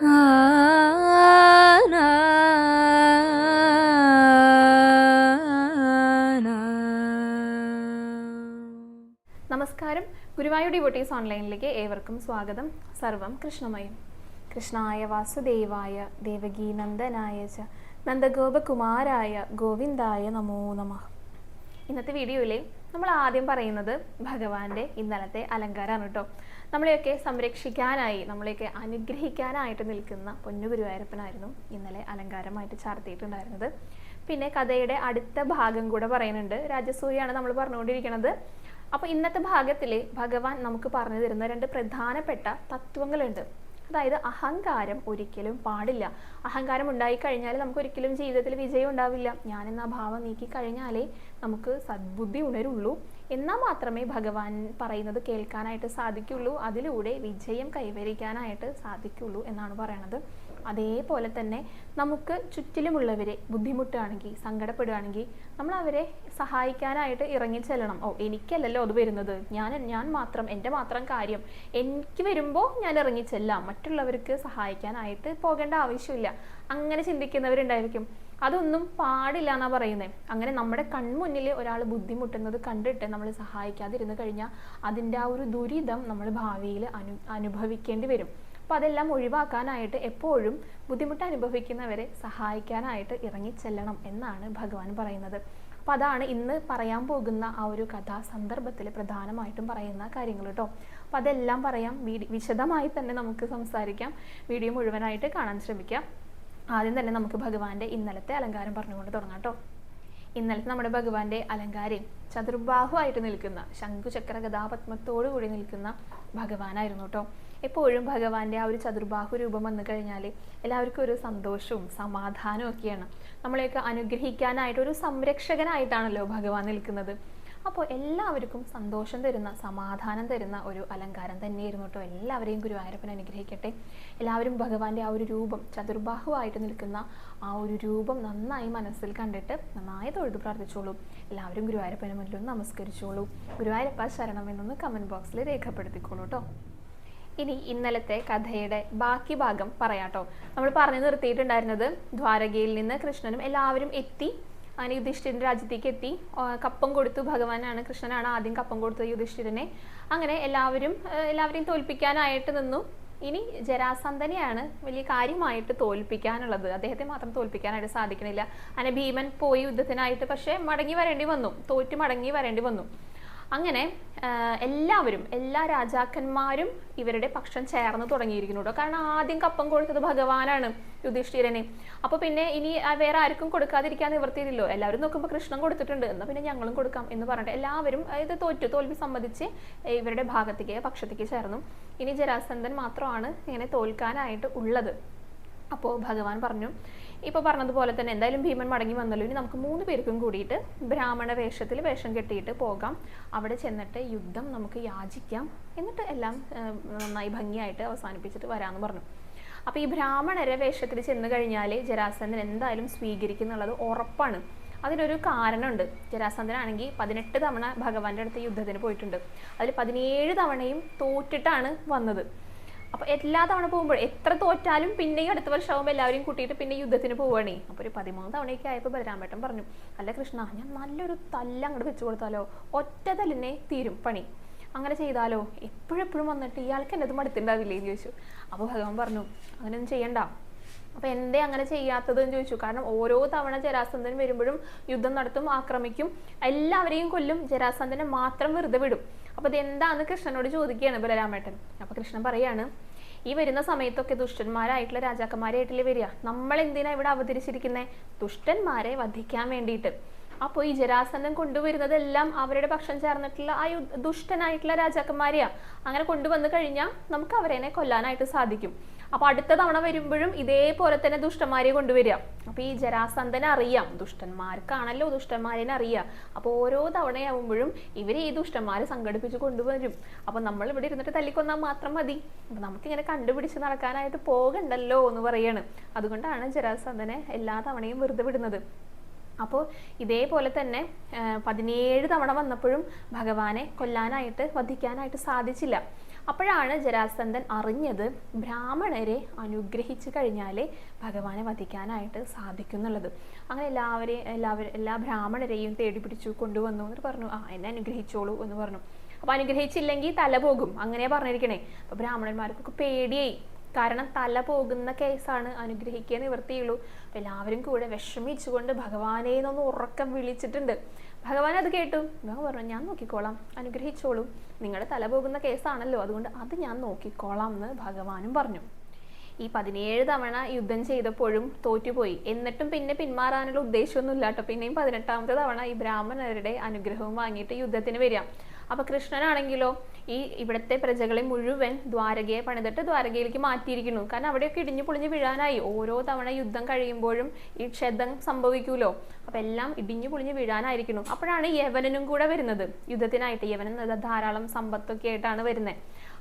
നമസ്കാരം. ഗുരുവായൂർ ഡിവോട്ടീസ് ഓൺലൈനിലേക്ക് ഏവർക്കും സ്വാഗതം. സർവം കൃഷ്ണമയം. കൃഷ്ണായ വാസുദേവായ ദേവകീനന്ദനായ ച നന്ദഗോപകുമാരായ ഗോവിന്ദായ നമോ നമ. ഇന്നത്തെ വീഡിയോയിൽ നമ്മൾ ആദ്യം പറയുന്നത് ഭഗവാന്റെ ഇന്നലത്തെ അലങ്കാരമാണ് കേട്ടോ. നമ്മളെയൊക്കെ സംരക്ഷിക്കാനായി നമ്മളെയൊക്കെ അനുഗ്രഹിക്കാനായിട്ട് നിൽക്കുന്ന പൊന്നു ഗുരുവായൂരപ്പനായിരുന്നു ഇന്നലെ അലങ്കാരമായിട്ട് ചാർത്തിയിട്ടുണ്ടായിരുന്നത്. പിന്നെ കഥയുടെ അടുത്ത ഭാഗം കൂടെ പറയുന്നുണ്ട്. രാജസൂയാണ് നമ്മൾ പറഞ്ഞുകൊണ്ടിരിക്കുന്നത്. അപ്പോൾ ഇന്നത്തെ ഭാഗത്തിലെ ഭഗവാൻ നമുക്ക് പറഞ്ഞു തരുന്ന രണ്ട് പ്രധാനപ്പെട്ട തത്വങ്ങളുണ്ട്. അതായത് അഹങ്കാരം ഒരിക്കലും പാടില്ല. അഹങ്കാരം ഉണ്ടായി കഴിഞ്ഞാൽ നമുക്ക് ഒരിക്കലും ജീവിതത്തിൽ വിജയം ഉണ്ടാവില്ല. ഞാൻ എന്ന ഭാവം നീക്കി കഴിഞ്ഞാലേ നമുക്ക് സദ്ബുദ്ധി ഉണരുള്ളൂ. എന്നാൽ മാത്രമേ ഭഗവാൻ പറയുന്നത് കേൾക്കാനായിട്ട് സാധിക്കുള്ളൂ. അതിലൂടെ വിജയം കൈവരിക്കാനായിട്ട് സാധിക്കുള്ളൂ എന്നാണ് പറയണത്. അതേപോലെ തന്നെ നമുക്ക് ചുറ്റിലുമുള്ളവരെ ബുദ്ധിമുട്ടുകയാണെങ്കിൽ സങ്കടപ്പെടുകയാണെങ്കിൽ നമ്മൾ അവരെ സഹായിക്കാനായിട്ട് ഇറങ്ങി ചെല്ലണം. ഓ എനിക്കല്ലല്ലോ അത് വരുന്നത്. ഞാൻ ഞാൻ മാത്രം എന്റെ മാത്രം കാര്യം. എനിക്ക് വരുമ്പോൾ ഞാൻ ഇറങ്ങി ചെല്ലാം. മറ്റുള്ളവർക്ക് സഹായിക്കാനായിട്ട് പോകേണ്ട ആവശ്യമില്ല. അങ്ങനെ ചിന്തിക്കുന്നവരുണ്ടായിരിക്കും. അതൊന്നും പാടില്ല എന്നാ പറയുന്നത് അങ്ങനെ നമ്മുടെ കൺമുന്നിൽ ഒരാൾ ബുദ്ധിമുട്ടുന്നത് കണ്ടിട്ട് നമ്മൾ സഹായിക്കാതിരുന്നു കഴിഞ്ഞാൽ അതിന്റെ ആ ഒരു ദുരിതം നമ്മൾ ഭാവിയിൽ അനു അനുഭവിക്കേണ്ടി വരും. അപ്പോൾ അതെല്ലാം ഒഴിവാക്കാനായിട്ട് എപ്പോഴും ബുദ്ധിമുട്ട് അനുഭവിക്കുന്നവരെ സഹായിക്കാനായിട്ട് ഇറങ്ങിച്ചെല്ലണം എന്നാണ് ഭഗവാൻ പറയുന്നത്. അപ്പോൾ അതാണ് ഇന്ന് പറയാൻ പോകുന്ന ആ ഒരു കഥാ സന്ദർഭത്തിൽ പ്രധാനമായിട്ടും പറയുന്ന കാര്യങ്ങൾ കേട്ടോ. അപ്പോൾ അതെല്ലാം പറയാം. വിശദമായി തന്നെ നമുക്ക് സംസാരിക്കാം. വീഡിയോ മുഴുവനായിട്ട് കാണാൻ ശ്രമിക്കാം. ആദ്യം തന്നെ നമുക്ക് ഭഗവാന്റെ ഇന്നലത്തെ അലങ്കാരം പറഞ്ഞുകൊണ്ട് തുടങ്ങാം കേട്ടോ. ഇന്നലത്തെ നമ്മുടെ ഭഗവാന്റെ അലങ്കാരം ചതുർബാഹു ആയിട്ട് നിൽക്കുന്ന ശംഖുചക്ര കഥാപത്മത്തോടു കൂടി നിൽക്കുന്ന ഭഗവാനായിരുന്നു കേട്ടോ. എപ്പോഴും ഭഗവാന്റെ ആ ഒരു ചതുർബാഹു രൂപം വന്നു കഴിഞ്ഞാൽ എല്ലാവർക്കും ഒരു സന്തോഷവും സമാധാനവും ഒക്കെയാണ്. നമ്മളെയൊക്കെ അനുഗ്രഹിക്കാനായിട്ട് ഒരു സംരക്ഷകനായിട്ടാണല്ലോ ഭഗവാൻ നിൽക്കുന്നത്. അപ്പോൾ എല്ലാവർക്കും സന്തോഷം തരുന്ന സമാധാനം തരുന്ന ഒരു അലങ്കാരം തന്നെയായിരുന്നു കേട്ടോ. എല്ലാവരെയും ഗുരുവായൂരപ്പൻ അനുഗ്രഹിക്കട്ടെ. എല്ലാവരും ഭഗവാന്റെ ആ ഒരു രൂപം ചതുർബാഹുവായിട്ട് നിൽക്കുന്ന ആ ഒരു രൂപം നന്നായി മനസ്സിൽ കണ്ടിട്ട് നന്നായി തൊഴുതു പ്രാർത്ഥിച്ചോളൂ. എല്ലാവരും ഗുരുവായൂരപ്പന് ഒന്ന് നമസ്കരിച്ചോളൂ. ഗുരുവായൂരപ്പ ശരണം എന്നൊന്ന് കമന്റ് ബോക്സിൽ രേഖപ്പെടുത്തിക്കോളൂ കേട്ടോ. ഇനി ഇന്നലത്തെ കഥയുടെ ബാക്കി ഭാഗം പറയാട്ടോ. നമ്മൾ പറഞ്ഞു നിർത്തിയിട്ടുണ്ടായിരുന്നത് ദ്വാരകയിൽ നിന്ന് കൃഷ്ണനും എല്ലാവരും എത്തി. അങ്ങനെ യുധിഷ്ഠിരന്റെ രാജ്യത്തേക്ക് എത്തി. കപ്പം കൊടുത്തു. ഭഗവാനാണ് കൃഷ്ണനാണ് ആദ്യം കപ്പം കൊടുത്തത് യുധിഷ്ഠിരനെ. അങ്ങനെ എല്ലാവരും എല്ലാവരെയും തോൽപ്പിക്കാനായിട്ട് നിന്നു. ഇനി ജരാസന്ധനെയാണ് വലിയ കാര്യമായിട്ട് തോൽപ്പിക്കാനുള്ളത്. അദ്ദേഹത്തെ മാത്രം തോൽപ്പിക്കാനായിട്ട് സാധിക്കണില്ല. അങ്ങനെ ഭീമൻ പോയി യുദ്ധത്തിനായിട്ട് പക്ഷേ മടങ്ങി വരേണ്ടി വന്നു. തോറ്റു മടങ്ങി വരേണ്ടി വന്നു. അങ്ങനെ എല്ലാവരും എല്ലാ രാജാക്കന്മാരും ഇവരുടെ പക്ഷം ചേർന്ന് തുടങ്ങിയിരിക്കുന്നു കേട്ടോ കാരണം ആദ്യം കപ്പം കൊടുത്തത് ഭഗവാനാണ് യുധിഷ്ഠിരനെ. അപ്പൊ പിന്നെ ഇനി വേറെ ആർക്കും കൊടുക്കാതിരിക്കാൻ നിവർത്തിയില്ലല്ലോ എല്ലാവരും നോക്കുമ്പോൾ കൃഷ്ണൻ കൊടുത്തിട്ടുണ്ട്. എന്നാൽ പിന്നെ ഞങ്ങളും കൊടുക്കാം എന്ന് പറഞ്ഞിട്ട് എല്ലാവരും ഇത് തോറ്റു തോൽവി സംബന്ധിച്ച് ഇവരുടെ ഭാഗത്തേക്ക് പക്ഷത്തേക്ക് ചേർന്നു. ഇനി ജരാസന്ധൻ മാത്രമാണ് ഇങ്ങനെ തോൽക്കാനായിട്ട് ഉള്ളത്. അപ്പോൾ ഭഗവാൻ പറഞ്ഞു ഇപ്പോൾ പറഞ്ഞതുപോലെ തന്നെ എന്തായാലും ഭീമൻ മടങ്ങി വന്നല്ലോ. ഇനി നമുക്ക് മൂന്ന് പേർക്കും കൂടിയിട്ട് ബ്രാഹ്മണ വേഷത്തിൽ വേഷം കെട്ടിയിട്ട് പോകാം. അവിടെ ചെന്നിട്ട് യുദ്ധം നമുക്ക് യാചിക്കാം എന്നിട്ട് എല്ലാം നന്നായി ഭംഗിയായിട്ട് അവസാനിപ്പിച്ചിട്ട് വരാമെന്ന് പറഞ്ഞു. അപ്പോൾ ഈ ബ്രാഹ്മണരെ വേഷത്തിൽ ചെന്ന് കഴിഞ്ഞാൽ ജരാസന്ധൻ എന്തായാലും സ്വീകരിക്കുന്നുള്ളത് ഉറപ്പാണ്. അതിനൊരു കാരണമുണ്ട്. ജരാസന്ധനാണെങ്കിൽ പതിനെട്ട് തവണ ഭഗവാന്റെ അടുത്ത് യുദ്ധത്തിന് പോയിട്ടുണ്ട്. അതിൽ പതിനേഴ് തവണയും തോറ്റിട്ടാണ് വന്നത്. അപ്പൊ എല്ലാ തവണ പോകുമ്പോൾ എത്ര തോറ്റാലും പിന്നെയും അടുത്ത വർഷമാകുമ്പോൾ എല്ലാവരെയും കൂട്ടിയിട്ട് പിന്നെ യുദ്ധത്തിന് പോവുകയാണേ. അപ്പൊ ഒരു പതിമൂന്ന് തവണയൊക്കെ ആയപ്പോൾ ബലരാമേട്ടൻ പറഞ്ഞു അല്ല കൃഷ്ണ ഞാൻ നല്ലൊരു തല്ല അങ്ങോട്ട് വെച്ചു കൊടുത്താലോ? ഒറ്റ തല്ലിനെ തീരും പണി. അങ്ങനെ ചെയ്താലോ? എപ്പോഴെപ്പോഴും വന്നിട്ട് ഇയാൾക്ക് എന്നത് മടുത്തിണ്ടാവില്ലേ? എന്ന് ചോദിച്ചു. അപ്പോൾ ഭഗവാൻ പറഞ്ഞു അങ്ങനെയൊന്നും ചെയ്യണ്ട. അപ്പൊ എന്തേ അങ്ങനെ ചെയ്യാത്തത് എന്ന് ചോദിച്ചു. കാരണം ഓരോ തവണ ജരാസന്ധൻ വരുമ്പോഴും യുദ്ധം നടത്തും ആക്രമിക്കും എല്ലാവരെയും കൊല്ലും ജരാസന്ധനെ മാത്രം വെറുതെ വിടും. അപ്പൊ ഇതെന്താന്ന് കൃഷ്ണനോട് ചോദിക്കുകയാണ് ബലരാമേട്ടൻ. അപ്പോൾ കൃഷ്ണൻ പറയാണ് ഈ വരുന്ന സമയത്തൊക്കെ ദുഷ്ടന്മാരായിട്ടുള്ള രാജാക്കന്മാരായിട്ടില്ലേ വരിക? നമ്മൾ എന്തിനാ ഇവിടെ അവതരിച്ചിരിക്കുന്നത് ദുഷ്ടന്മാരെ വധിക്കാൻ വേണ്ടിയിട്ട്. അപ്പോൾ ഈ ജരാസന്ധൻ കൊണ്ടുവരുന്നതെല്ലാം അവരുടെ പക്ഷം ചേർന്നിട്ടുള്ള ആ ദുഷ്ടനായിട്ടുള്ള രാജാക്കന്മാരെയാ. അങ്ങനെ കൊണ്ടുവന്നു കഴിഞ്ഞാൽ നമുക്ക് അവരെ കൊല്ലാനായിട്ട് സാധിക്കും. അപ്പൊ അടുത്ത തവണ വരുമ്പോഴും ഇതേപോലെ തന്നെ ദുഷ്ടന്മാരെ കൊണ്ടുവരിക. അപ്പൊ ഈ ജരാസന്ധനെ അറിയാം. ദുഷ്ടന്മാർക്കാണല്ലോ ദുഷ്ടന്മാരെ അറിയാം. അപ്പൊ ഓരോ തവണയാവുമ്പോഴും ഇവർ ഈ ദുഷ്ടന്മാരെ സംഘടിപ്പിച്ച് കൊണ്ടുവരും. അപ്പൊ നമ്മൾ ഇവിടെ ഇരുന്നിട്ട് തല്ലിക്കൊന്നാൽ മാത്രം മതി. അപ്പൊ നമുക്കിങ്ങനെ കണ്ടുപിടിച്ച് നടക്കാനായിട്ട് പോകണ്ടല്ലോ എന്ന് പറയാണ്. അതുകൊണ്ടാണ് ജരാസന്ധനെ എല്ലാ തവണയും വെറുതെ വിടുന്നത്. അപ്പോൾ ഇതേപോലെ തന്നെ പതിനേഴ് തവണ വന്നപ്പോഴും ഭഗവാനെ കൊല്ലാനായിട്ട് വധിക്കാനായിട്ട് സാധിച്ചില്ല. അപ്പോഴാണ് ജരാസന്ധൻ അറിഞ്ഞത് ബ്രാഹ്മണരെ അനുഗ്രഹിച്ചു കഴിഞ്ഞാലേ ഭഗവാനെ വധിക്കാനായിട്ട് സാധിക്കും എന്നുള്ളത് അങ്ങനെ എല്ലാവരെയും എല്ലാവരും എല്ലാ ബ്രാഹ്മണരെയും തേടി പിടിച്ചു കൊണ്ടുവന്നു എന്ന് പറഞ്ഞു. ആ എന്നെ അനുഗ്രഹിച്ചോളൂ എന്ന് പറഞ്ഞു. അപ്പൊ അനുഗ്രഹിച്ചില്ലെങ്കിൽ തല പോകും. അങ്ങനെ പറഞ്ഞിരിക്കണേ. അപ്പൊ ബ്രാഹ്മണന്മാർക്കൊക്കെ പേടിയായി. കാരണം തല പോകുന്ന കേസാണ് അനുഗ്രഹിക്കുക നിവർത്തിയുള്ളൂ അപ്പൊ എല്ലാവരും കൂടെ വിഷമിച്ചുകൊണ്ട് ഭഗവാനെ എന്നൊന്ന് ഉറക്കം വിളിച്ചിട്ടുണ്ട്. ഭഗവാൻ അത് കേട്ടു. ഭഗവാൻ പറഞ്ഞു ഞാൻ നോക്കിക്കോളാം. അനുഗ്രഹിച്ചോളൂ. നിങ്ങളുടെ തല പോകുന്ന കേസാണല്ലോ. അതുകൊണ്ട് അത് ഞാൻ നോക്കിക്കോളാം എന്ന് ഭഗവാനും പറഞ്ഞു. ഈ പതിനേഴ് തവണ യുദ്ധം ചെയ്തപ്പോഴും തോറ്റുപോയി. എന്നിട്ടും പിന്നെ പിന്മാറാനുള്ള ഉദ്ദേശമൊന്നും ഇല്ല കേട്ടോ. പിന്നെയും പതിനെട്ടാമത്തെ തവണ ഈ ബ്രാഹ്മണരുടെ അനുഗ്രഹവും വാങ്ങിയിട്ട് യുദ്ധത്തിന് വരിക. അപ്പൊ കൃഷ്ണനാണെങ്കിലോ ഈ ഇവിടുത്തെ പ്രജകളെ മുഴുവൻ ദ്വാരകയെ പണിതിട്ട് ദ്വാരകയിലേക്ക് മാറ്റിയിരിക്കുന്നു. കാരണം അവിടെയൊക്കെ ഇടിഞ്ഞു പൊളിഞ്ഞു വീഴാനായി. ഓരോ തവണ യുദ്ധം കഴിയുമ്പോഴും ഈ ക്ഷതം സംഭവിക്കൂലോ? അപ്പൊ എല്ലാം ഇടിഞ്ഞു പൊളിഞ്ഞു വീഴാനായിരിക്കുന്നു. അപ്പോഴാണ് യവനനും കൂടെ വരുന്നത്. യുദ്ധത്തിനായിട്ട് യവനൻ ധാരാളം സമ്പത്തൊക്കെ ആയിട്ടാണ് വരുന്നത്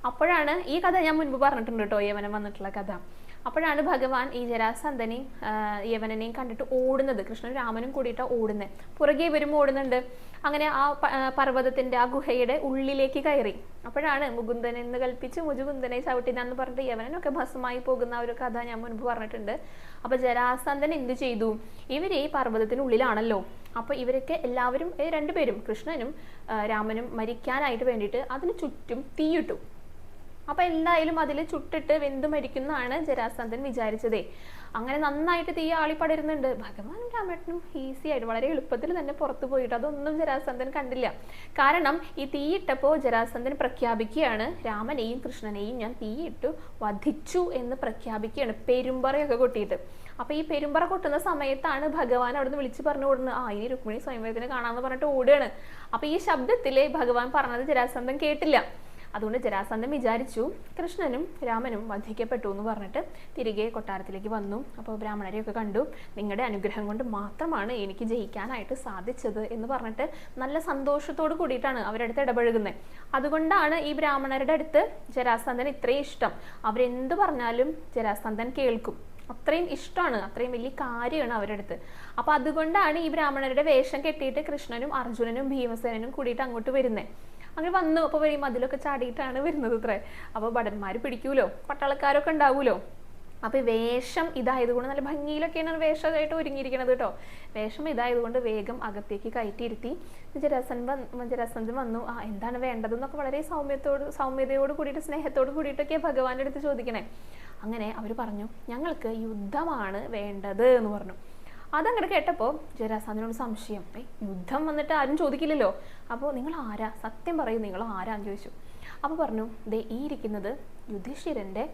അപ്പോഴാണ് ഈ കഥ ഞാൻ മുൻപ് പറഞ്ഞിട്ടുണ്ട് കേട്ടോ യവനം വന്നിട്ടുള്ള കഥ. അപ്പോഴാണ് ഭഗവാൻ ഈ ജരാസന്ധനെയും യവനനെയും കണ്ടിട്ട് ഓടുന്നത്. കൃഷ്ണനും രാമനും കൂടിയിട്ട് ഓടുന്നത് പുറകെ ഇവരും ഓടുന്നുണ്ട്. അങ്ങനെ ആ പർവതത്തിന്റെ ആ ഗുഹയുടെ ഉള്ളിലേക്ക് കയറി. അപ്പോഴാണ് മുകുന്ദൻ എന്ന് കൽപ്പിച്ച് മുജുകുന്ദനെ ചവിട്ടിനാന്ന് പറഞ്ഞിട്ട് യവനനൊക്കെ ഭസ്മായി പോകുന്ന ഒരു കഥ ഞാൻ മുൻപ് പറഞ്ഞിട്ടുണ്ട്. അപ്പൊ ജരാസന്ധൻ എന്ത് ചെയ്തു? ഇവർ ഈ പർവതത്തിനുള്ളിലാണല്ലോ. അപ്പൊ ഇവരൊക്കെ എല്ലാവരും രണ്ടുപേരും കൃഷ്ണനും രാമനും മരിക്കാനായിട്ട് വേണ്ടിയിട്ട് അതിന് ചുറ്റും തീയിട്ടു. അപ്പൊ എന്തായാലും അതിൽ ചുട്ടിട്ട് വെന്തു മരിക്കുന്നതാണ് ജരാസന്ധൻ വിചാരിച്ചതേ. അങ്ങനെ നന്നായിട്ട് തീ ആളിപ്പടരുന്നുണ്ട്. ഭഗവാനും രാമേട്ടനും ഈസി ആയിട്ട് വളരെ എളുപ്പത്തിൽ തന്നെ പുറത്തു പോയിട്ട് അതൊന്നും ജരാസന്ധൻ കണ്ടില്ല. കാരണം ഈ തീയിട്ടപ്പോൾ ജരാസന്ധൻ പ്രഖ്യാപിക്കുകയാണ് രാമനെയും കൃഷ്ണനെയും ഞാൻ തീയിട്ടു വധിച്ചു എന്ന് പ്രഖ്യാപിക്കുകയാണ് പെരുമ്പറയൊക്കെ കൊട്ടിയിട്ട്. അപ്പൊ ഈ പെരുമ്പറ കൊട്ടുന്ന സമയത്താണ് ഭഗവാൻ അവിടുന്ന് വിളിച്ചു പറഞ്ഞു ഓടുന്നത് ആ ഇനി രുക്മിണി സ്വയംവരത്തിന് കാണാമെന്ന് പറഞ്ഞിട്ട് ഓടുകയാണ്. അപ്പൊ ഈ ശബ്ദത്തിലെ ഭഗവാൻ പറഞ്ഞത് ജരാസന്ധൻ കേട്ടില്ല. അതുകൊണ്ട് ജരാസന്ധൻ വിചാരിച്ചു കൃഷ്ണനും രാമനും വധിക്കപ്പെട്ടു എന്ന് പറഞ്ഞിട്ട് തിരികെ കൊട്ടാരത്തിലേക്ക് വന്നു. അപ്പോൾ ബ്രാഹ്മണരെയൊക്കെ കണ്ടു. നിങ്ങളുടെ അനുഗ്രഹം കൊണ്ട് മാത്രമാണ് എനിക്ക് ജയിക്കാനായിട്ട് സാധിച്ചത് എന്ന് പറഞ്ഞിട്ട് നല്ല സന്തോഷത്തോട് കൂടിയിട്ടാണ് അവരടുത്ത് ഇടപഴകുന്നത് അതുകൊണ്ടാണ് ഈ ബ്രാഹ്മണരുടെ അടുത്ത് ജരാസന്ധൻ ഇത്രയും ഇഷ്ടം. അവരെന്ത് പറഞ്ഞാലും ജരാസന്ധൻ കേൾക്കും. അത്രയും ഇഷ്ടമാണ് അത്രയും വലിയ കാര്യമാണ് അവരുടെ അടുത്ത് അപ്പൊ അതുകൊണ്ടാണ് ഈ ബ്രാഹ്മണരുടെ വേഷം കെട്ടിയിട്ട് കൃഷ്ണനും അർജുനനും ഭീമസേനനും കൂടിയിട്ട് അങ്ങോട്ട് വരുന്നത് അങ്ങനെ വന്നു. അപ്പോൾ വഴി മതിലൊക്കെ ചാടിയിട്ടാണ് വരുന്നത് ഇത്രേ. അപ്പോൾ ഭടന്മാർ പിടിക്കൂലോ? പട്ടാളക്കാരൊക്കെ ഉണ്ടാവൂലോ? അപ്പൊ ഈ വേഷം ഇതായതുകൊണ്ട് നല്ല ഭംഗിയിലൊക്കെയാണ് വേഷമായിട്ട് ഒരുങ്ങിയിരിക്കുന്നത് കേട്ടോ. വേഷം ഇതായതുകൊണ്ട് വേഗം അകത്തേക്ക് കയറ്റിയിരുത്തി. ജരാസൻ വന്ന് ജരാസന്ധൻ വന്നു. ആ എന്താണ് വേണ്ടതെന്നൊക്കെ വളരെ സൗമ്യത്തോട് സൗമ്യതയോട് കൂടിയിട്ട് സ്നേഹത്തോട് കൂടിയിട്ടൊക്കെ ഭഗവാന്റെ അടുത്ത് ചോദിക്കണേ. അങ്ങനെ അവർ പറഞ്ഞു ഞങ്ങൾക്ക് യുദ്ധമാണ് വേണ്ടത് എന്ന് പറഞ്ഞു. അതങ്ങോട്ട് കേട്ടപ്പോൾ ജരാസാന്തിനോട് സംശയം. ഏ യുദ്ധം വന്നിട്ട് ആരും ചോദിക്കില്ലല്ലോ. അപ്പോൾ നിങ്ങൾ ആരാ? സത്യം പറയും നിങ്ങൾ ആരാന്ന് ചോദിച്ചു. അപ്പോൾ പറഞ്ഞു ദേ ഈ ഇരിക്കുന്നത് യുധിഷ്ഠിരന്റെ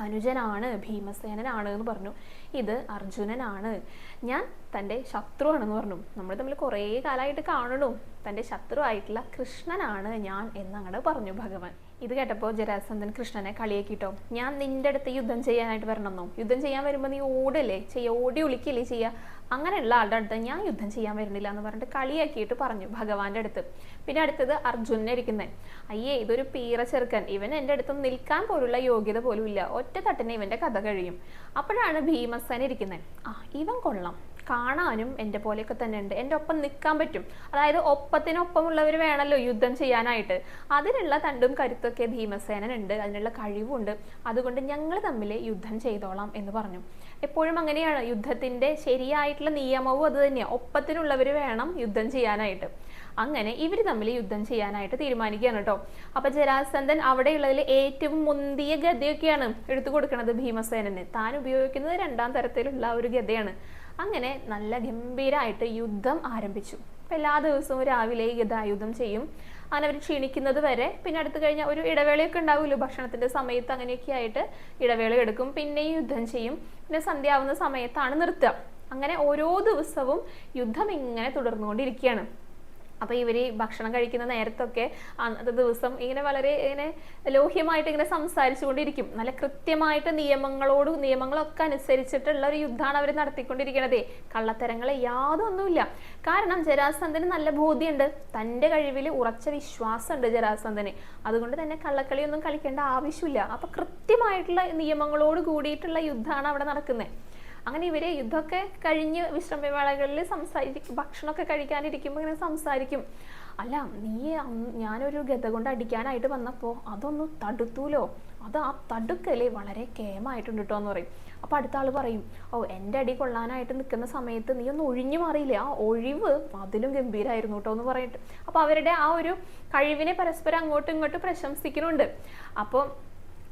അനുജനാണ് ഭീമസേനനാണ് എന്ന് പറഞ്ഞു. ഇത് അർജുനനാണ്. ഞാൻ തന്റെ ശത്രുവാണെന്ന് പറഞ്ഞു. നമ്മൾ തമ്മിൽ കുറേ കാലമായിട്ട് കാണണു. തന്റെ ശത്രുവായിട്ടുള്ള കൃഷ്ണനാണ് ഞാൻ എന്നങ്ങനെ പറഞ്ഞു ഭഗവാൻ. ഇത് കേട്ടപ്പോൾ ജരാസന്ധൻ കൃഷ്ണനെ കളിയാക്കിട്ടോ. ഞാൻ നിന്റെ അടുത്ത് യുദ്ധം ചെയ്യാനായിട്ട് വരണമെന്നോ? യുദ്ധം ചെയ്യാൻ വരുമ്പോൾ നീ ഓടല്ലേ? ചെയ്യ ഓടി ഒളിക്കല്ലേ ചെയ്യുക അങ്ങനെയുള്ള ആളുടെ അടുത്ത് ഞാൻ യുദ്ധം ചെയ്യാൻ വരുന്നില്ല എന്ന് പറഞ്ഞിട്ട് കളിയാക്കിയിട്ട് പറഞ്ഞു ഭഗവാന്റെ അടുത്ത്. പിന്നെ അടുത്തത് അർജുനെ ഇരിക്കുന്നത് അയ്യേ ഇതൊരു പീറ ചെറുക്കൻ. ഇവൻ എന്റെ അടുത്ത് നിൽക്കാൻ പോലുള്ള യോഗ്യത പോലും ഇല്ല. ഒറ്റ തട്ടിനെ ഇവന്റെ കഥ കഴിയും. അപ്പോഴാണ് ഭീമസൻ ഇരിക്കുന്നത് ആ ഇവൻ കൊള്ളാം. കാണാനും എന്റെ പോലെയൊക്കെ തന്നെ ഉണ്ട് എന്റെ ഒപ്പം നിൽക്കാൻ പറ്റും. അതായത് ഒപ്പത്തിനൊപ്പമുള്ളവർ വേണമല്ലോ യുദ്ധം ചെയ്യാനായിട്ട്. അതിനുള്ള തണ്ടും കരുത്തൊക്കെ ഭീമസേനനുണ്ട് അതിനുള്ള കഴിവുണ്ട്. അതുകൊണ്ട് ഞങ്ങൾ തമ്മിൽ യുദ്ധം ചെയ്തോളാം എന്ന് പറഞ്ഞു. എപ്പോഴും അങ്ങനെയാണ്. യുദ്ധത്തിന്റെ ശരിയായിട്ടുള്ള നിയമവും അത് തന്നെയാണ് ഒപ്പത്തിനുള്ളവർ വേണം യുദ്ധം ചെയ്യാനായിട്ട്. അങ്ങനെ ഇവർ തമ്മിൽ യുദ്ധം ചെയ്യാനായിട്ട് തീരുമാനിക്കുകയാണ് കേട്ടോ. അപ്പൊ ജരാസന്ധൻ അവിടെയുള്ളതിൽ ഏറ്റവും മുന്തിയ ഗതയൊക്കെയാണ് എടുത്തു കൊടുക്കുന്നത് ഭീമസേനന്. താൻ ഉപയോഗിക്കുന്നത് രണ്ടാം തരത്തിലുള്ള ഒരു ഗതയാണ്. അങ്ങനെ നല്ല ഗംഭീരമായിട്ട് യുദ്ധം ആരംഭിച്ചു. അപ്പം എല്ലാ ദിവസവും രാവിലെ ഗതായുദ്ധം ചെയ്യും. അങ്ങനെ അവർ ക്ഷീണിക്കുന്നത് വരെ. പിന്നെ അടുത്ത് കഴിഞ്ഞാൽ ഒരു ഇടവേളയൊക്കെ ഉണ്ടാവുമല്ലോ ഭക്ഷണത്തിന്റെ സമയത്ത് അങ്ങനെയൊക്കെ ആയിട്ട് ഇടവേള എടുക്കും. പിന്നെയും യുദ്ധം ചെയ്യും. പിന്നെ സന്ധ്യ ആവുന്ന സമയത്താണ് നിർത്തുക. അങ്ങനെ ഓരോ ദിവസവും യുദ്ധം ഇങ്ങനെ തുടർന്നുകൊണ്ടിരിക്കുകയാണ്. അപ്പൊ ഇവർ ഭക്ഷണം കഴിക്കുന്ന നേരത്തൊക്കെ അന്നത്തെ ദിവസം ഇങ്ങനെ വളരെ ഇങ്ങനെ ലോഹ്യമായിട്ട് ഇങ്ങനെ സംസാരിച്ചുകൊണ്ടിരിക്കും. നല്ല കൃത്യമായിട്ട് നിയമങ്ങളോടും നിയമങ്ങളൊക്കെ അനുസരിച്ചിട്ടുള്ള ഒരു യുദ്ധമാണ് അവർ നടത്തിക്കൊണ്ടിരിക്കണതേ. കള്ളത്തരങ്ങളെ യാതൊന്നുമില്ല. കാരണം ജരാസന്ധന് നല്ല ബോധ്യമുണ്ട് തന്റെ കഴിവിൽ ഉറച്ച വിശ്വാസമുണ്ട് ജരാസന്ധന്. അതുകൊണ്ട് തന്നെ കള്ളക്കളിയൊന്നും കളിക്കേണ്ട ആവശ്യമില്ല. അപ്പൊ കൃത്യമായിട്ടുള്ള നിയമങ്ങളോട് കൂടിയിട്ടുള്ള യുദ്ധമാണ് അവിടെ നടക്കുന്നത് അങ്ങനെ ഇവർ ഇതൊക്കെ കഴിഞ്ഞ് വിശ്രമവേളകളിൽ സംസാരിക്കും ഭക്ഷണമൊക്കെ കഴിക്കാനിരിക്കുമ്പോൾ ഇങ്ങനെ സംസാരിക്കും. അല്ല നീ ഞാനൊരു ഗത കൊണ്ട് അടിക്കാനായിട്ട് വന്നപ്പോൾ അതൊന്ന് തടുത്തൂലോ? അത് ആ തടുക്കലേ വളരെ കേമായിട്ടുണ്ട് കേട്ടോ എന്ന് പറയും. അപ്പോൾ അടുത്ത ആൾ പറയും ഓ എന്റെ അടി കൊള്ളാനായിട്ട് നിൽക്കുന്ന സമയത്ത് നീ ഒന്ന് ഒഴിഞ്ഞു മാറിയില്ല? ആ ഒഴിവ് അതിലും ഗംഭീരമായിരുന്നു കേട്ടോ എന്ന് പറയിട്ട്. അപ്പോൾ അവരുടെ ആ ഒരു കഴിവിനെ പരസ്പരം അങ്ങോട്ടും ഇങ്ങോട്ടും പ്രശംസിക്കുന്നുണ്ട്. അപ്പോൾ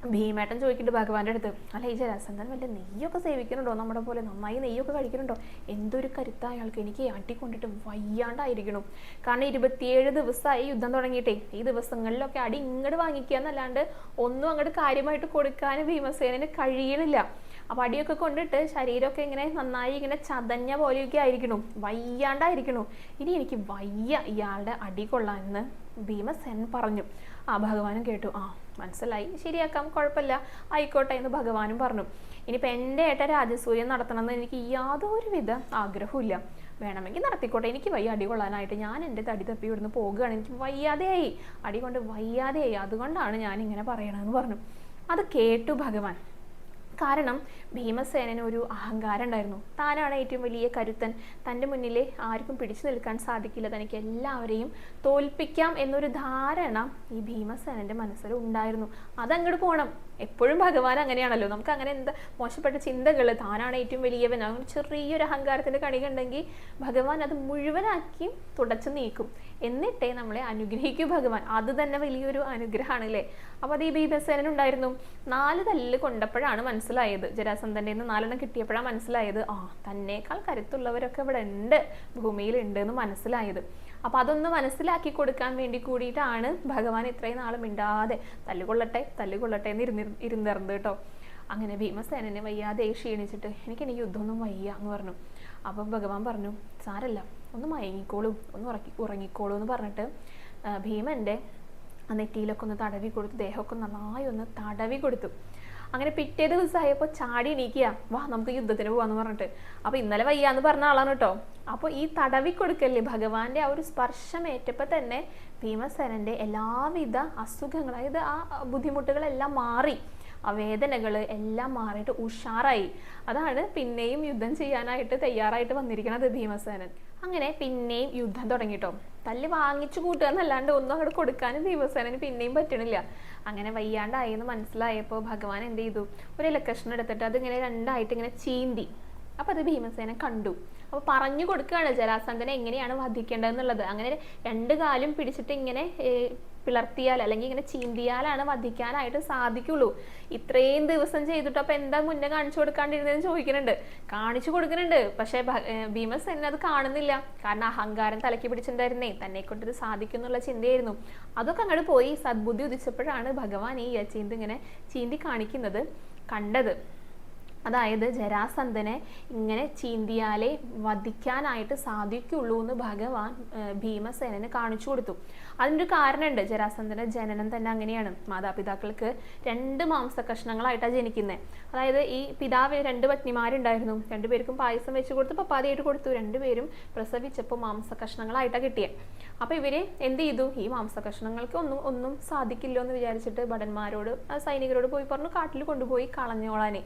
ഭീമേട്ടൻ ചോദിക്കുന്നുണ്ട് ഭഗവാന്റെ അടുത്ത് അല്ല ഈ ജരാസന്ധൻ വല്ല നെയ്യൊക്കെ സേവിക്കുന്നുണ്ടോ? നമ്മുടെ പോലെ നന്നായി നെയ്യൊക്കെ കഴിക്കുന്നുണ്ടോ? എന്തൊരു കരുത്ത അയാൾക്ക്. എനിക്ക് അടിക്കൊണ്ടിട്ട് വയ്യാണ്ടായിരിക്കണം. കാരണം ഇരുപത്തിയേഴ് ദിവസമായി യുദ്ധം തുടങ്ങിയിട്ടേ. ഈ ദിവസങ്ങളിലൊക്കെ അടി ഇങ്ങോട്ട് വാങ്ങിക്കുക എന്നല്ലാണ്ട് ഒന്നും അങ്ങോട്ട് കാര്യമായിട്ട് കൊടുക്കാൻ ഭീമസേനന് കഴിയണില്ല. അപ്പൊ അടിയൊക്കെ കൊണ്ടിട്ട് ശരീരമൊക്കെ ഇങ്ങനെ നന്നായി ഇങ്ങനെ ചതഞ്ഞ പോലെയൊക്കെ ആയിരിക്കണം. വയ്യാണ്ടായിരിക്കണം. ഇനി എനിക്ക് വയ്യ ഇയാളുടെ അടി കൊള്ളാമെന്ന് ഭീമസേനൻ പറഞ്ഞു. ആ ഭഗവാനും കേട്ടു. ആ മനസ്സിലായി. ശരിയാക്കാം കുഴപ്പമില്ല. ആയിക്കോട്ടെ എന്ന് ഭഗവാനും പറഞ്ഞു. ഇനിയിപ്പോൾ എന്റെ ഏട്ട രാജസൂയം നടത്തണമെന്ന് എനിക്ക് യാതൊരുവിധ ആഗ്രഹമില്ല വേണമെങ്കിൽ നടത്തിക്കോട്ടെ എനിക്ക് വയ്യ അടി കൊള്ളാനായിട്ട്. ഞാൻ എന്റെ തടി തപ്പി ഇവിടുന്ന് പോകുകയാണ്. എനിക്ക് വയ്യാതെയായി. അടി കൊണ്ട് വയ്യാതെയായി. അതുകൊണ്ടാണ് ഞാൻ ഇങ്ങനെ പറയണമെന്ന് പറഞ്ഞു. അത് കേട്ടു ഭഗവാൻ. കാരണം ഭീമസേനന് ഒരു അഹങ്കാരം ഉണ്ടായിരുന്നു. താനാണ് ഏറ്റവും വലിയ കരുത്തൻ. തന്റെ മുന്നിലെ ആർക്കും പിടിച്ചു നിൽക്കാൻ സാധിക്കില്ല. തനിക്ക് എല്ലാവരെയും തോൽപ്പിക്കാം എന്നൊരു ധാരണ ഈ ഭീമസേനന്റെ മനസ്സിൽ ഉണ്ടായിരുന്നു. അതങ്ങോട്ട് പോകണം എപ്പോഴും ഭഗവാൻ അങ്ങനെയാണല്ലോ. നമുക്ക് അങ്ങനെ എന്താ മോശപ്പെട്ട ചിന്തകൾ താനാണ് ഏറ്റവും വലിയവൻ അങ്ങനെ ചെറിയൊരു അഹങ്കാരത്തിന്റെ കണികണ്ടെങ്കിൽ ഭഗവാൻ അത് മുഴുവനാക്കി തുടച്ചു നീക്കും. എന്നിട്ടേ നമ്മളെ അനുഗ്രഹിക്കൂ ഭഗവാൻ. അത് തന്നെ വലിയൊരു അനുഗ്രഹമാണ് അല്ലേ അപ്പോൾ അത് ഈ ഭീമസേനൻ ഉണ്ടായിരുന്നു. നാല് തല്ല് കൊണ്ടപ്പോഴാണ് മനസ്സിലായത്. ജരാസന്ധന്റെ നിന്ന് നാലെണ്ണം കിട്ടിയപ്പോഴാണ് മനസ്സിലായത്. ആ തന്നെക്കാൾ കരുത്തുള്ളവരൊക്കെ ഇവിടെ ഉണ്ട് ഭൂമിയിലുണ്ട് എന്ന് മനസ്സിലായത്. അപ്പോൾ അതൊന്ന് മനസ്സിലാക്കി കൊടുക്കാൻ വേണ്ടി കൂടിയിട്ടാണ് ഭഗവാൻ ഇത്രയും നാളും മിണ്ടാതെ തല്ലുകൊള്ളട്ടെ തല്ലുകൊള്ളട്ടെ എന്ന് ഇരുന്നി ഇരുന്നിരുന്നത് കേട്ടോ. അങ്ങനെ ഭീമസേനനെ വയ്യാതെ ക്ഷീണിച്ചിട്ട് എനിക്ക് എനിക്ക് യുദ്ധമൊന്നും വയ്യ എന്ന് പറഞ്ഞു. അപ്പം ഭഗവാൻ പറഞ്ഞു സാരല്ല ഒന്ന് മയങ്ങിക്കോളൂ ഒന്ന് ഉറക്കി ഉറങ്ങിക്കോളൂ എന്ന് പറഞ്ഞിട്ട് ഭീമന്റെ നെറ്റിയിലൊക്കെ ഒന്ന് തടവി കൊടുത്തു ദേഹമൊക്കെ നന്നായി ഒന്ന് തടവി കൊടുത്തു. അങ്ങനെ പിറ്റേ ദിവസമായപ്പോൾ ചാടി എണീക്കുക വാ നമുക്ക് യുദ്ധത്തിന് പോവാന്ന് പറഞ്ഞിട്ട്. അപ്പോൾ ഇന്നലെ വയ്യാന്ന് പറഞ്ഞ ആളാണ് കേട്ടോ അപ്പോൾ ഈ തടവി കൊടുക്കല്ലേ ഭഗവാന്റെ ആ ഒരു സ്പർശം ഏറ്റപ്പോൾ തന്നെ ഭീമസേനന്റെ എല്ലാവിധ അസുഖങ്ങൾ അതായത് ആ ബുദ്ധിമുട്ടുകളെല്ലാം മാറി. ആ വേദനകൾ എല്ലാം മാറിയിട്ട് ഉഷാറായി. അതാണ് പിന്നെയും യുദ്ധം ചെയ്യാനായിട്ട് തയ്യാറായിട്ട് വന്നിരിക്കുന്നത് ഭീമസേനൻ. അങ്ങനെ പിന്നെയും യുദ്ധം തുടങ്ങിട്ടോ. തല്ല് വാങ്ങിച്ചു കൂട്ടുക എന്നല്ലാണ്ട് ഒന്നും അങ്ങോട്ട് കൊടുക്കാനും ദിവസേനന് പിന്നെയും പറ്റണില്ല. അങ്ങനെ വയ്യാണ്ടായി എന്ന് മനസ്സിലായപ്പോൾ ഭഗവാൻ എന്ത് ചെയ്തു? ഒരു ഇലക്കഷ്ണം എടുത്തിട്ട് അതിങ്ങനെ രണ്ടായിട്ട് ഇങ്ങനെ ചീന്തി. അപ്പൊ അത് ഭീമസേന കണ്ടു. അപ്പൊ പറഞ്ഞു കൊടുക്കുകയാണ് ജരാസന്ധനെ എങ്ങനെയാണ് വധിക്കേണ്ടതെന്നുള്ളത്. അങ്ങനെ രണ്ട് കാലും പിടിച്ചിട്ട് ഇങ്ങനെ പിളർത്തിയാൽ അല്ലെങ്കിൽ ഇങ്ങനെ ചീന്തിയാലാണ് വധിക്കാനായിട്ട് സാധിക്കുള്ളൂ. ഇത്രയും ദിവസം ചെയ്തിട്ട് അപ്പൊ എന്താ മുന്നേ കാണിച്ചു കൊടുക്കാണ്ടിരുന്നതെന്ന് ചോദിക്കുന്നുണ്ട്. കാണിച്ചു കൊടുക്കുന്നുണ്ട്. പക്ഷേ ഭീമസ് അത് കാണുന്നില്ല. കാരണം അഹങ്കാരം തലയ്ക്ക് പിടിച്ചിട്ടുണ്ടായിരുന്നേ. തന്നെ കൊണ്ട് ഇത് സാധിക്കും എന്നുള്ള ചിന്തയായിരുന്നു. അതൊക്കെ അങ്ങോട്ട് പോയി. സദ്ബുദ്ധി ഉദിച്ചപ്പോഴാണ് ഭഗവാൻ ഈ ചീന്തി ഇങ്ങനെ ചീന്തി കാണിക്കുന്നത് കണ്ടത്. അതായത് ജരാസന്ധനെ ഇങ്ങനെ ചീന്തിയാലേ വധിക്കാനായിട്ട് സാധിക്കുള്ളൂ എന്ന് ഭഗവാൻ ഭീമസേനന് കാണിച്ചു കൊടുത്തു. അതിനൊരു കാരണമുണ്ട്. ജരാസന്ധന്റെ ജനനം തന്നെ അങ്ങനെയാണ്. മാതാപിതാക്കൾക്ക് രണ്ട് മാംസ കഷ്ണങ്ങളായിട്ടാണ് ജനിക്കുന്നത് അതായത് ഈ പിതാവ് രണ്ട് പത്നിമാരുണ്ടായിരുന്നു. രണ്ടുപേർക്കും പായസം വെച്ച് കൊടുത്ത് പപ്പാതിയായിട്ട് കൊടുത്തു. രണ്ടുപേരും പ്രസവിച്ചപ്പോൾ മാംസ കഷ്ണങ്ങളായിട്ടാണ് കിട്ടിയത് അപ്പൊ ഇവർ എന്ത് ചെയ്തു? ഈ മാംസ കഷ്ണങ്ങൾക്ക് ഒന്നും ഒന്നും സാധിക്കില്ലോ എന്ന് വിചാരിച്ചിട്ട് ഭടന്മാരോട് സൈനികരോട് പോയി പറഞ്ഞു കാട്ടിൽ കൊണ്ടുപോയി കളഞ്ഞോളാനേ.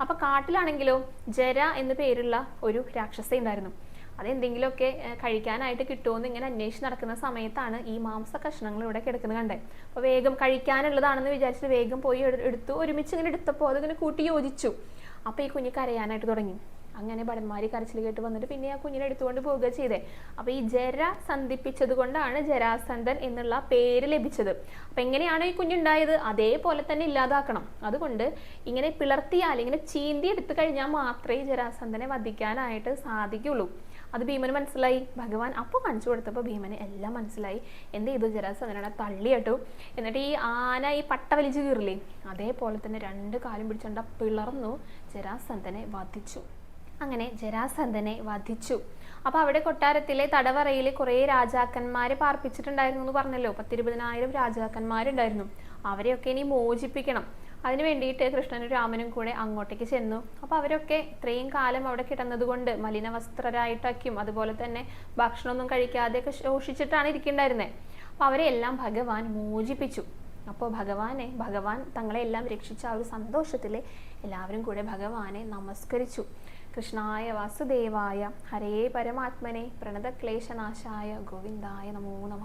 അപ്പൊ കാട്ടിലാണെങ്കിലോ ജര എന്ന പേരുള്ള ഒരു രാക്ഷസ ഉണ്ടായിരുന്നു. അതെന്തെങ്കിലുമൊക്കെ കഴിക്കാനായിട്ട് കിട്ടുമെന്ന് ഇങ്ങനെ അന്വേഷിച്ച് നടക്കുന്ന സമയത്താണ് ഈ മാംസ കഷ്ണങ്ങൾ ഇവിടെ കിടക്കുന്നത് കണ്ടേ. അപ്പോൾ വേഗം കഴിക്കാനുള്ളതാണെന്ന് വിചാരിച്ച് വേഗം പോയി എടു- എടുത്തു. ഒരുമിച്ച് ഇങ്ങനെ എടുത്തപ്പോൾ അതിങ്ങനെ കൂട്ടി യോജിച്ചു. അപ്പോൾ ഈ കുഞ്ഞ് കരയാനായിട്ട് തുടങ്ങി. അങ്ങനെ ഭടന്മാരി കരച്ചിൽ കേട്ട് വന്നിട്ട് പിന്നെ ആ കുഞ്ഞിനെ എടുത്തുകൊണ്ട് പോവുക ചെയ്തേ. അപ്പോൾ ഈ ജര സന്ധിപ്പിച്ചത് കൊണ്ടാണ് ജരാസന്ധൻ എന്നുള്ള പേര് ലഭിച്ചത്. അപ്പം എങ്ങനെയാണോ ഈ കുഞ്ഞുണ്ടായത്? അതേപോലെ തന്നെ ഇല്ലാതാക്കണം. അതുകൊണ്ട് ഇങ്ങനെ പിളർത്തിയാൽ ഇങ്ങനെ ചീന്തി എടുത്തു കഴിഞ്ഞാൽ മാത്രമേ ജരാസന്ധനെ വധിക്കാനായിട്ട് സാധിക്കുള്ളൂ. അത് ഭീമന് മനസ്സിലായി. ഭഗവാൻ അപ്പോൾ കാണിച്ചു കൊടുത്തപ്പോൾ ഭീമന് എല്ലാം മനസ്സിലായി. എന്ത് ചെയ്തു? ജരാസന്ധനെ തള്ളിയിട്ടു. എന്നിട്ട് ഈ ആന ഈ പട്ട വലിച്ചു കീറില്ലേ? അതേപോലെ തന്നെ രണ്ട് കാലും പിടിച്ചുകൊണ്ട് പിളർന്നു ജരാസന്ധനെ വധിച്ചു. അങ്ങനെ ജരാസന്ധനെ വധിച്ചു. അപ്പൊ അവിടെ കൊട്ടാരത്തിലെ തടവറയിൽ കുറേ രാജാക്കന്മാരെ പാർപ്പിച്ചിട്ടുണ്ടായിരുന്നു എന്ന് പറഞ്ഞല്ലോ. പത്തിരുപതിനായിരം രാജാക്കന്മാരുണ്ടായിരുന്നു. അവരെയൊക്കെ ഇനി മോചിപ്പിക്കണം. അതിനു വേണ്ടിയിട്ട് കൃഷ്ണനും രാമനും കൂടെ അങ്ങോട്ടേക്ക് ചെന്നു. അപ്പോൾ അവരൊക്കെ ഇത്രയും കാലം അവിടെ കിടന്നത് കൊണ്ട് മലിന വസ്ത്രരായിട്ടൊക്കെയും അതുപോലെ തന്നെ ഭക്ഷണമൊന്നും കഴിക്കാതെയൊക്കെ ശോഷിച്ചിട്ടാണ് ഇരിക്കുന്നുണ്ടായിരുന്നത് അപ്പോൾ അവരെല്ലാം ഭഗവാൻ മോചിപ്പിച്ചു. അപ്പോൾ ഭഗവാനെ ഭഗവാൻ തങ്ങളെ എല്ലാം രക്ഷിച്ച ആ ഒരു സന്തോഷത്തിൽ എല്ലാവരും കൂടെ ഭഗവാനെ നമസ്കരിച്ചു. കൃഷ്ണായ വാസുദേവായ ഹരേ പരമാത്മനെ പ്രണതക്ലേശനാശായ ഗോവിന്ദായ നമോ നമ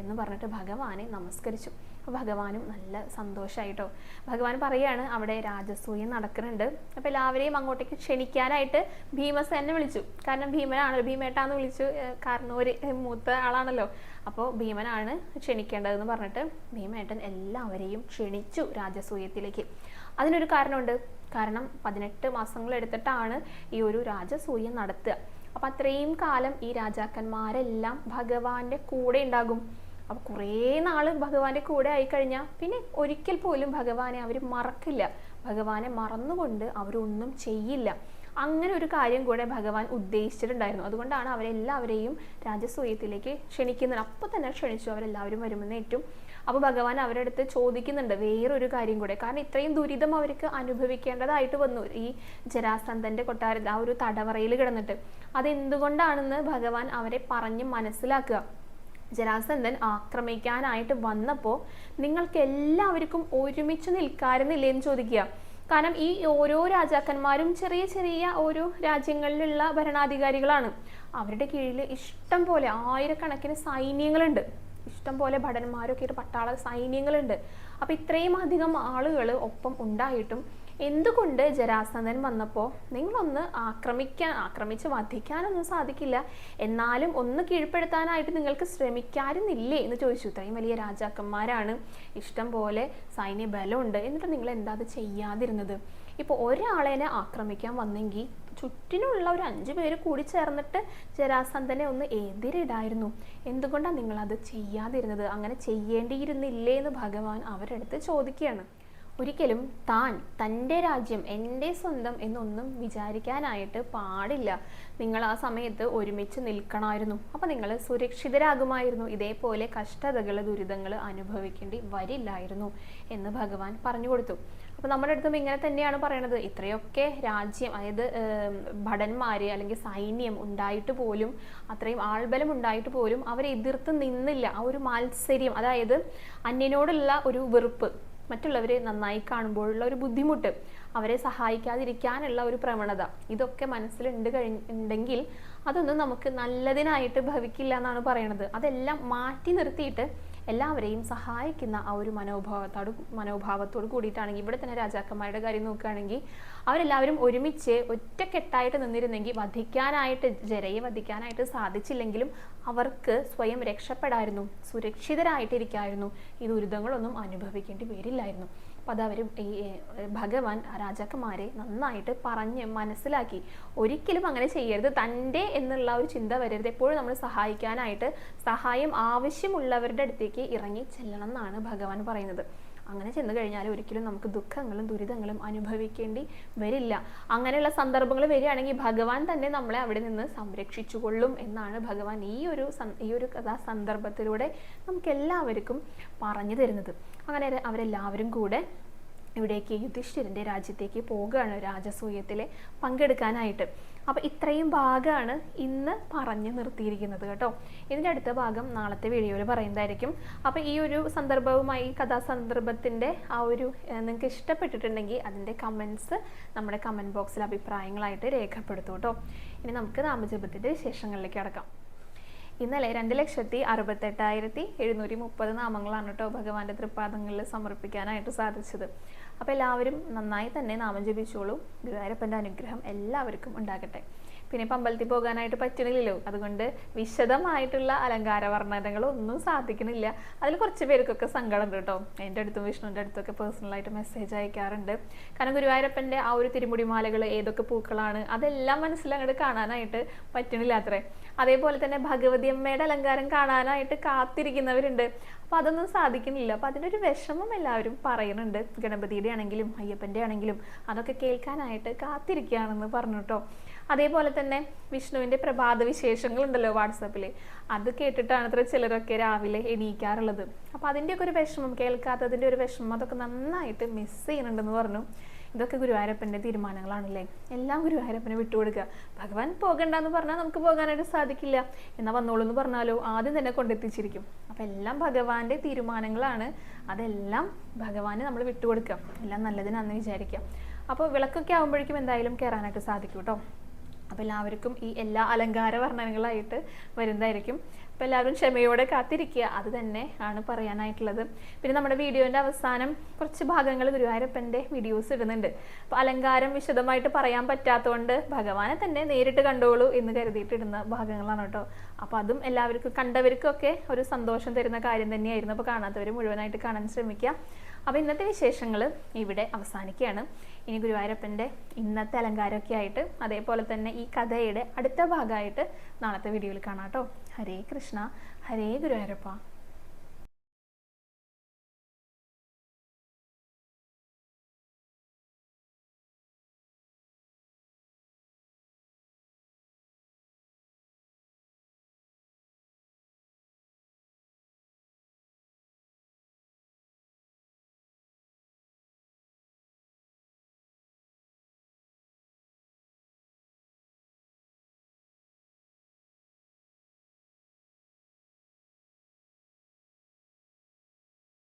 എന്ന് പറഞ്ഞിട്ട് ഭഗവാനെ നമസ്കരിച്ചു. ഭഗവാനും നല്ല സന്തോഷമായിട്ടോ ഭഗവാൻ പറയാണ് അവിടെ രാജസൂയം നടക്കുന്നുണ്ട്. അപ്പോൾ എല്ലാവരെയും അങ്ങോട്ടേക്ക് ക്ഷണിക്കാനായിട്ട് ഭീമസേനെ വിളിച്ചു. കാരണം ഭീമനാണല്ലോ ഭീമേട്ടാന്ന് വിളിച്ചു. കാരണം ഒരു മൂത്ത ആളാണല്ലോ. അപ്പോൾ ഭീമനാണ് ക്ഷണിക്കേണ്ടതെന്ന് പറഞ്ഞിട്ട് ഭീമേട്ടൻ എല്ലാവരെയും ക്ഷണിച്ചു രാജസൂയത്തിലേക്ക്. അതിനൊരു കാരണമുണ്ട്. കാരണം പതിനെട്ട് മാസങ്ങൾ എടുത്തിട്ടാണ് ഈ ഒരു രാജസൂയം നടത്തുക. അപ്പം അത്രയും കാലം ഈ രാജാക്കന്മാരെല്ലാം ഭഗവാന്റെ കൂടെ ഉണ്ടാകും. അപ്പോൾ കുറേ നാൾ ഭഗവാന്റെ കൂടെ ആയിക്കഴിഞ്ഞാൽ പിന്നെ ഒരിക്കൽ പോലും ഭഗവാനെ അവർ മറക്കില്ല. ഭഗവാനെ മറന്നുകൊണ്ട് അവരൊന്നും ചെയ്യില്ല. അങ്ങനെ ഒരു കാര്യം കൂടെ ഭഗവാൻ ഉദ്ദേശിച്ചിട്ടുണ്ടായിരുന്നു. അതുകൊണ്ടാണ് അവരെല്ലാവരെയും രാജസൂയത്തിലേക്ക് ക്ഷണിക്കുന്നത്. അപ്പോൾ തന്നെ ക്ഷണിച്ചു. അവരെല്ലാവരും വരുമെന്ന് ഏറ്റവും അപ്പോൾ ഭഗവാൻ അവരുടെ അടുത്ത് ചോദിക്കുന്നുണ്ട് വേറൊരു കാര്യം കൂടെ. കാരണം ഇത്രയും ദുരിതം അവർക്ക് അനുഭവിക്കേണ്ടതായിട്ട് വന്നു. ഈ ജരാസന്ധന്റെ കൊട്ടാരത്തിൽ ആ ഒരു തടവറയിൽ കിടന്നിട്ട്. അതെന്തുകൊണ്ടാണെന്ന് ഭഗവാൻ അവരെ പറഞ്ഞ് മനസ്സിലാക്കുക. ജരാസന്ധൻ ആക്രമിക്കാനായിട്ട് വന്നപ്പോൾ നിങ്ങൾക്ക് എല്ലാവർക്കും ഒരുമിച്ച് നിൽക്കാറുന്നില്ലേ എന്ന് ചോദിക്കുക. കാരണം ഈ ഓരോ രാജാക്കന്മാരും ചെറിയ ചെറിയ ഓരോ രാജ്യങ്ങളിലുള്ള ഭരണാധികാരികളാണ്. അവരുടെ കീഴിൽ ഇഷ്ടം പോലെ ആയിരക്കണക്കിന് സൈന്യങ്ങളുണ്ട്. ഇഷ്ടം പോലെ ഭടന്മാരൊക്കെ ഒരു പട്ടാള സൈന്യങ്ങളുണ്ട്. അപ്പൊ ഇത്രയും അധികം ആളുകൾ ഒപ്പം ഉണ്ടായിട്ടും എന്തുകൊണ്ട് ജരാസന്ധൻ വന്നപ്പോൾ നിങ്ങളൊന്ന് ആക്രമിക്കാൻ ആക്രമിച്ച് വധിക്കാനൊന്നും സാധിക്കില്ല? എന്നാലും ഒന്ന് കീഴ്പ്പെടുത്താനായിട്ട് നിങ്ങൾക്ക് ശ്രമിക്കാറുന്നില്ലേ എന്ന് ചോദിച്ചു. ഇത്രയും വലിയ രാജാക്കന്മാരാണ്. ഇഷ്ടം പോലെ സൈന്യ ബലമുണ്ട് എന്നിട്ട് നിങ്ങൾ എന്താ അത് ചെയ്യാതിരുന്നത്? ഇപ്പോൾ ഒരാളെനെ ആക്രമിക്കാൻ വന്നെങ്കിൽ ചുറ്റിനുള്ള ഒരു അഞ്ചു പേര് കൂടി ചേർന്നിട്ട് ജരാസന്ധനെ ഒന്ന് എതിരിടായിരുന്നു. എന്തുകൊണ്ടാണ് നിങ്ങൾ അത് ചെയ്യാതിരുന്നത്? അങ്ങനെ ചെയ്യേണ്ടിയിരുന്നില്ലേ എന്ന് ഭഗവാൻ അവരെടുത്ത് ചോദിക്കുകയാണ്. ഒരിക്കലും താൻ തന്റെ രാജ്യം എന്റെ സ്വന്തം എന്നൊന്നും വിചാരിക്കാനായിട്ട് പാടില്ല. നിങ്ങൾ ആ സമയത്ത് ഒരുമിച്ച് നിൽക്കണമായിരുന്നു. അപ്പോൾ നിങ്ങൾ സുരക്ഷിതരാകുമായിരുന്നു. ഇതേപോലെ കഷ്ടതകൾ ദുരിതങ്ങൾ അനുഭവിക്കേണ്ടി വരില്ലായിരുന്നു എന്ന് ഭഗവാൻ പറഞ്ഞു കൊടുത്തു. അപ്പോൾ നമ്മുടെ അടുത്തും ഇങ്ങനെ തന്നെയാണ് പറയണത്. ഇത്രയൊക്കെ രാജ്യം അതായത് ഭടന്മാർ അല്ലെങ്കിൽ സൈന്യം ഉണ്ടായിട്ട് പോലും അത്രയും ആൾബലം ഉണ്ടായിട്ട് പോലും അവരെ എതിർത്ത് നിന്നില്ല. ആ ഒരു മാത്സര്യം അതായത് അന്യനോടുള്ള ഒരു വെറുപ്പ് മറ്റുള്ളവരെ നന്നായി കാണുമ്പോഴുള്ള ഒരു ബുദ്ധിമുട്ട് അവരെ സഹായിക്കാതിരിക്കാനുള്ള ഒരു പ്രവണത ഇതൊക്കെ മനസ്സിലുണ്ട് കഴിഞ്ഞ് ഉണ്ടെങ്കിൽ അതൊന്നും നമുക്ക് നല്ലതിനായിട്ട് ഭവിക്കില്ല എന്നാണ് പറയണത്. അതെല്ലാം മാറ്റി നിർത്തിയിട്ട് എല്ലാവരെയും സഹായിക്കുന്ന ആ ഒരു മനോഭാവത്തോട് മനോഭാവത്തോട് കൂടിയിട്ടാണെങ്കിൽ ഇവിടെ തന്നെ രാജാക്കന്മാരുടെ കാര്യം നോക്കുകയാണെങ്കിൽ അവരെല്ലാവരും ഒരുമിച്ച് ഒറ്റക്കെട്ടായിട്ട് നിന്നിരുന്നെങ്കിൽ വധിക്കാനായിട്ട് ജരയെ വധിക്കാനായിട്ട് സാധിച്ചില്ലെങ്കിലും അവർക്ക് സ്വയം രക്ഷപ്പെടായിരുന്നു. സുരക്ഷിതരായിട്ടിരിക്കായിരുന്നു. ഈ ദുരിതങ്ങളൊന്നും അനുഭവിക്കേണ്ടി വരില്ലായിരുന്നു. അത് അവർ ഈ ഭഗവാൻ രാജാക്കന്മാരെ നന്നായിട്ട് പറഞ്ഞ് മനസ്സിലാക്കി. ഒരിക്കലും അങ്ങനെ ചെയ്യരുത്. തന്റെ എന്നുള്ള ഒരു ചിന്ത വരരുത്. എപ്പോഴും നമ്മൾ സഹായിക്കാനായിട്ട് സഹായം ആവശ്യമുള്ളവരുടെ അടുത്തേക്ക് ഇറങ്ങി ചെല്ലണം എന്നാണ് ഭഗവാൻ പറയുന്നത്. അങ്ങനെ ചെന്ന് കഴിഞ്ഞാൽ ഒരിക്കലും നമുക്ക് ദുഃഖങ്ങളും ദുരിതങ്ങളും അനുഭവിക്കേണ്ടി വരില്ല. അങ്ങനെയുള്ള സന്ദർഭങ്ങൾ വരികയാണെങ്കിൽ ഭഗവാൻ തന്നെ നമ്മളെ അവിടെ നിന്ന് സംരക്ഷിച്ചുകൊള്ളും എന്നാണ് ഭഗവാൻ ഈ ഒരു ഈ ഒരു കഥാ സന്ദർഭത്തിലൂടെ നമുക്ക് എല്ലാവർക്കും പറഞ്ഞു തരുന്നത്. അങ്ങനെ അവരെല്ലാവരും കൂടെ ഇവിടേക്ക് യുധിഷ്ഠിരന്റെ രാജ്യത്തേക്ക് പോവുകയാണ് രാജസൂയത്തിൽ പങ്കെടുക്കാനായിട്ട്. അപ്പോൾ ഇത്രയും ഭാഗമാണ് ഇന്ന് പറഞ്ഞു നിർത്തിയിരിക്കുന്നത് കേട്ടോ. ഇതിന്റെ അടുത്ത ഭാഗം നാളത്തെ വീഡിയോയിൽ പറയുന്നതായിരിക്കും. അപ്പോൾ ഈ ഒരു സന്ദർഭവുമായി കഥാസന്ദർഭത്തിന്റെ ആ ഒരു നിങ്ങൾക്ക് ഇഷ്ടപ്പെട്ടിട്ടുണ്ടെങ്കിൽ അതിന്റെ കമൻസ് നമ്മുടെ കമന്റ് ബോക്സിൽ അഭിപ്രായങ്ങളായിട്ട് രേഖപ്പെടുത്തും കേട്ടോ. ഇനി നമുക്ക് നാമജപത്തിന്റെ വിശേഷങ്ങളിലേക്ക് അടക്കാം ഇന്നലെ രണ്ട് ലക്ഷത്തി അറുപത്തെട്ടായിരത്തി എഴുന്നൂറ്റി മുപ്പത് നാമങ്ങളാണ് കേട്ടോ ഭഗവാന്റെ തൃപ്പാദങ്ങളിൽ സമർപ്പിക്കാനായിട്ട് സാധിച്ചത്. അപ്പോൾ എല്ലാവരും നന്നായി തന്നെ നാമം ജപിച്ചോളൂ. ഗുരുവായൂരപ്പന്റെ അനുഗ്രഹം എല്ലാവർക്കും ഉണ്ടാകട്ടെ. പിന്നെ ഇപ്പം അമ്പലത്തിൽ പോകാനായിട്ട് പറ്റണില്ലല്ലോ. അതുകൊണ്ട് വിശദമായിട്ടുള്ള അലങ്കാര വർണനകളൊന്നും സാധിക്കണില്ല. അതിൽ കുറച്ച് പേർക്കൊക്കെ സങ്കടമുണ്ട് കേട്ടോ. എന്റെ അടുത്തും വിഷ്ണുവിന്റെ അടുത്തൊക്കെ പേഴ്സണലായിട്ട് മെസ്സേജ് അയക്കാറുണ്ട്. കാരണം ഗുരുവായൂരപ്പന്റെ ആ ഒരു തിരുമുടിമാലകൾ ഏതൊക്കെ പൂക്കളാണ് അതെല്ലാം മനസ്സിലങ്ങോട്ട് കാണാനായിട്ട് പറ്റണില്ല അത്രേ. അതേപോലെ തന്നെ ഭഗവതി അമ്മയുടെ അലങ്കാരം കാണാനായിട്ട് കാത്തിരിക്കുന്നവരുണ്ട്. അപ്പോൾ അതൊന്നും സാധിക്കുന്നില്ല അതിന്റെ ഒരു വിഷമം എല്ലാവരും പറയുന്നുണ്ട്. ഗണപതിയുടെ ആണെങ്കിലും അയ്യപ്പന്റെ ആണെങ്കിലും അതൊക്കെ കേൾക്കാനായിട്ട് കാത്തിരിക്കുകയാണെന്ന് പറഞ്ഞു കേട്ടോ. അതേപോലെ തന്നെ വിഷ്ണുവിന്റെ പ്രഭാത വിശേഷങ്ങളുണ്ടല്ലോ വാട്സപ്പിൽ അത് കേട്ടിട്ടാണ് അത്ര ചിലരൊക്കെ രാവിലെ എണീക്കാറുള്ളത്. അപ്പോൾ അതിന്റെയൊക്കെ ഒരു വിഷമം കേൾക്കാത്തതിന്റെ ഒരു വിഷമം അതൊക്കെ നന്നായിട്ട് മിസ് ചെയ്യുന്നുണ്ടെന്ന് പറഞ്ഞു. ഇതൊക്കെ ഗുരുവായൂരപ്പന്റെ തീരുമാനങ്ങളാണല്ലേ? എല്ലാം ഗുരുവായൂരപ്പനെ വിട്ടുകൊടുക്കുക. ഭഗവാൻ പോകണ്ടെന്ന് പറഞ്ഞാൽ നമുക്ക് പോകാനായിട്ട് സാധിക്കില്ല. എന്നാൽ വന്നോളൂ എന്ന് പറഞ്ഞാലോ? ആദ്യം തന്നെ കൊണ്ടെത്തിച്ചിരിക്കും. അപ്പം എല്ലാം ഭഗവാന്റെ തീരുമാനങ്ങളാണ്. അതെല്ലാം ഭഗവാന് നമ്മൾ വിട്ടുകൊടുക്കുക. എല്ലാം നല്ലതിനാന്ന് വിചാരിക്കുക. അപ്പോൾ വിളക്കൊക്കെ ആകുമ്പോഴേക്കും എന്തായാലും കയറാനായിട്ട് സാധിക്കും കേട്ടോ. അപ്പോൾ എല്ലാവർക്കും ഈ എല്ലാ അലങ്കാര വർണനകളായിട്ട് വരുന്നതായിരിക്കും. അപ്പോൾ എല്ലാവരും ക്ഷമയോടെ കാത്തിരിക്കുക. അത് തന്നെ ആണ് പറയാനായിട്ടുള്ളത്. പിന്നെ നമ്മുടെ വീഡിയോന്റെ അവസാനം കുറച്ച് ഭാഗങ്ങൾ ഗുരുവായൂരപ്പന്റെ വീഡിയോസ് ഇടുന്നുണ്ട്. അപ്പോൾ അലങ്കാരം വിശദമായിട്ട് പറയാൻ പറ്റാത്തതുകൊണ്ട് ഭഗവാനെ തന്നെ നേരിട്ട് കണ്ടോളൂ എന്ന് കരുതിയിട്ട് ഇടുന്ന ഭാഗങ്ങളാണ് കേട്ടോ. അപ്പോൾ അതും എല്ലാവർക്കും കണ്ടവർക്കൊക്കെ ഒരു സന്തോഷം തരുന്ന കാര്യം തന്നെയായിരുന്നു. അപ്പോൾ കാണാത്തവർ മുഴുവനായിട്ട് കാണാൻ ശ്രമിക്കുക. അപ്പോൾ ഇന്നത്തെ വിശേഷങ്ങൾ ഇവിടെ അവസാനിക്കുകയാണ്. ഇനി ഗുരുവായൂരപ്പന്റെ ഇന്നത്തെ അലങ്കാരമൊക്കെ ആയിട്ട് അതേപോലെ തന്നെ ഈ കഥയുടെ അടുത്ത ഭാഗമായിട്ട് നാളത്തെ വീഡിയോയിൽ കാണാം കേട്ടോ. ഹരേ കൃഷ്ണ ഹരേ ഗുരുവായൂരപ്പ.